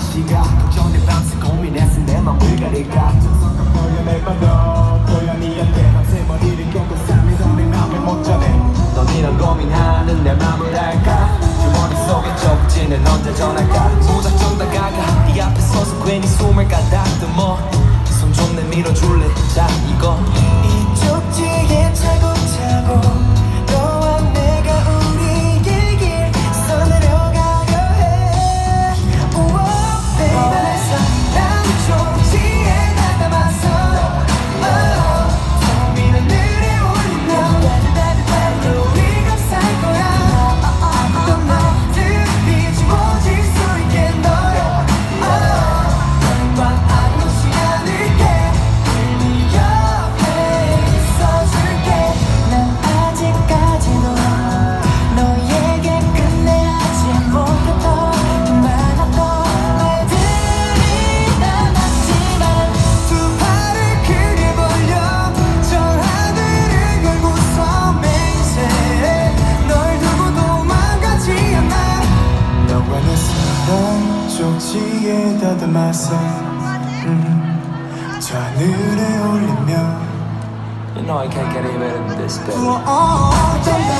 시각 전에 밤새 고민했을 내 맘을 가리가. 섞어버려 내 맘도 고양이한테 밤새 머리를 껴고 삶이 더내 맘을 못 전해 넌 이런 고민하는 내 맘을 알까? 주머니 속에 적지는 언제 전할까? 무작정 다가가. 네 앞에 서서 괜히 숨을 가다듬어. 손좀 내밀어줄래? 자 이거. 시에 다듬어 저 하늘에 올리며 You know I can't get any better than this, baby.